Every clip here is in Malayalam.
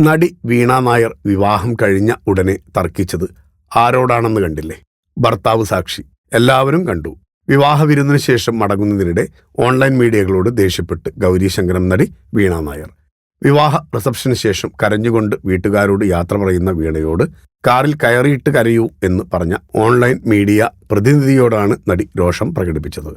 നടി വീണ നായർ വിവാഹം കഴിഞ്ഞ ഉടനെ തർക്കിച്ചത് ആരോടാണെന്ന് കണ്ടില്ലേ? ഭർത്താവ് സാക്ഷി. എല്ലാവരും കണ്ടു. വിവാഹ വിരുന്നിന് ശേഷം മടങ്ങുന്നതിനിടെ ഓൺലൈൻ മീഡിയകളോട് ദേഷ്യപ്പെട്ട് ഗൗരീശങ്കരം നടി വീണ നായർ. വിവാഹ റിസപ്ഷന് ശേഷം കരഞ്ഞുകൊണ്ട് വീട്ടുകാരോട് യാത്ര പറയുന്ന വീണയോട് കാറിൽ കയറിയിട്ട് കരയൂ എന്ന് പറഞ്ഞ ഓൺലൈൻ മീഡിയ പ്രതിനിധിയോടാണ് നടി രോഷം പ്രകടിപ്പിച്ചത്.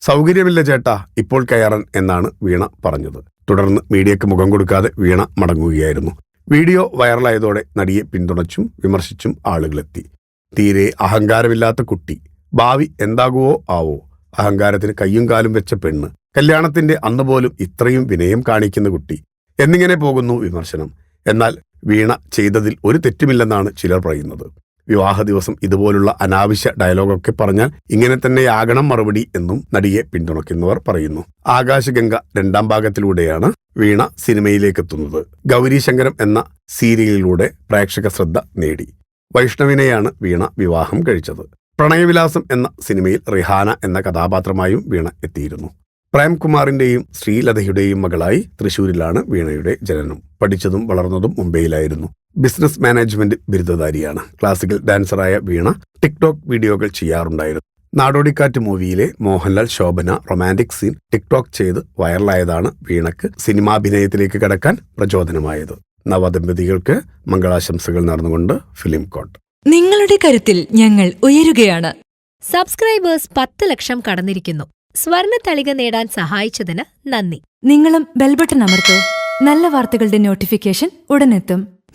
സൗകര്യമില്ല ചേട്ടാ ഇപ്പോൾ കയറാൻ എന്നാണ് വീണ പറഞ്ഞത്. തുടർന്ന് മീഡിയയ്ക്ക് മുഖം കൊടുക്കാതെ വീണ മടങ്ങുകയായിരുന്നു. വീഡിയോ വൈറലായതോടെ നടിയെ പിന്തുണച്ചും വിമർശിച്ചും ആളുകളെത്തി. തീരെ അഹങ്കാരമില്ലാത്ത കുട്ടി. ഭാവി എന്താകുവോ ആവോ. അഹങ്കാരത്തിന് കയ്യും കാലും വെച്ച പെണ്ണ്. കല്യാണത്തിന്റെ അന്ന് പോലും ഇത്രയും വിനയം കാണിക്കുന്ന കുട്ടി. എന്നിങ്ങനെ പോകുന്നു വിമർശനം. എന്നാൽ വീണ ചെയ്തതിൽ ഒരു തെറ്റുമില്ലെന്നാണ് ചിലർ പറയുന്നത്. വിവാഹ ദിവസം ഇതുപോലുള്ള അനാവശ്യ ഡയലോഗൊക്കെ പറഞ്ഞാൽ ഇങ്ങനെ തന്നെയാകണം മറുപടി എന്നും നടിയെ പിന്തുണയ്ക്കുന്നവർ പറയുന്നു. ആകാശഗംഗ രണ്ടാം ഭാഗത്തിലൂടെയാണ് വീണ സിനിമയിലേക്കെത്തുന്നത്. ഗൗരീശങ്കരം എന്ന സീരിയലിലൂടെ പ്രേക്ഷക ശ്രദ്ധ നേടി. വൈഷ്ണവിനെയാണ് വീണ വിവാഹം കഴിച്ചത്. പ്രണയവിലാസം എന്ന സിനിമയിൽ റിഹാന എന്ന കഥാപാത്രമായും വീണ എത്തിയിരുന്നു. പ്രേംകുമാറിന്റെയും ശ്രീലതയുടെയും മകളായി തൃശൂരിലാണ് വീണയുടെ ജനനം. പഠിച്ചതും വളർന്നതും മുംബൈയിലായിരുന്നു. ബിസിനസ് മാനേജ്മെന്റ് ബിരുദധാരിയാണ്. ക്ലാസിക്കൽ ഡാൻസറായ വീണ ടിക്ടോക്ക് വീഡിയോകൾ ചെയ്യാറുണ്ടായിരുന്നു. നാടോടിക്കാറ്റ് മൂവിയിലെ Mohanlal Shobana romantic scene TikTok ചെയ്ത് വൈറലായതാണ് വീണക്ക് സിനിമാഭിനയത്തിലേക്ക് കടക്കാൻ പ്രചോദനമായത്. നവദമ്പതികൾക്ക് മംഗളാശംസകൾ നടന്നുകൊണ്ട് ഫിലിം കോട്ട്. നിങ്ങളുടെ കരുത്തിൽ ഞങ്ങൾ ഉയരുകയാണ്. സബ്സ്ക്രൈബേഴ്സ് പത്ത് ലക്ഷം കടന്നിരിക്കുന്നു. സ്വർണ തളിക നേടാൻ സഹായിച്ചതിന് നന്ദി. നിങ്ങളും ബെൽബട്ടൺ അമർത്തോ. നല്ല വാർത്തകളുടെ നോട്ടിഫിക്കേഷൻ ഉടനെത്തും.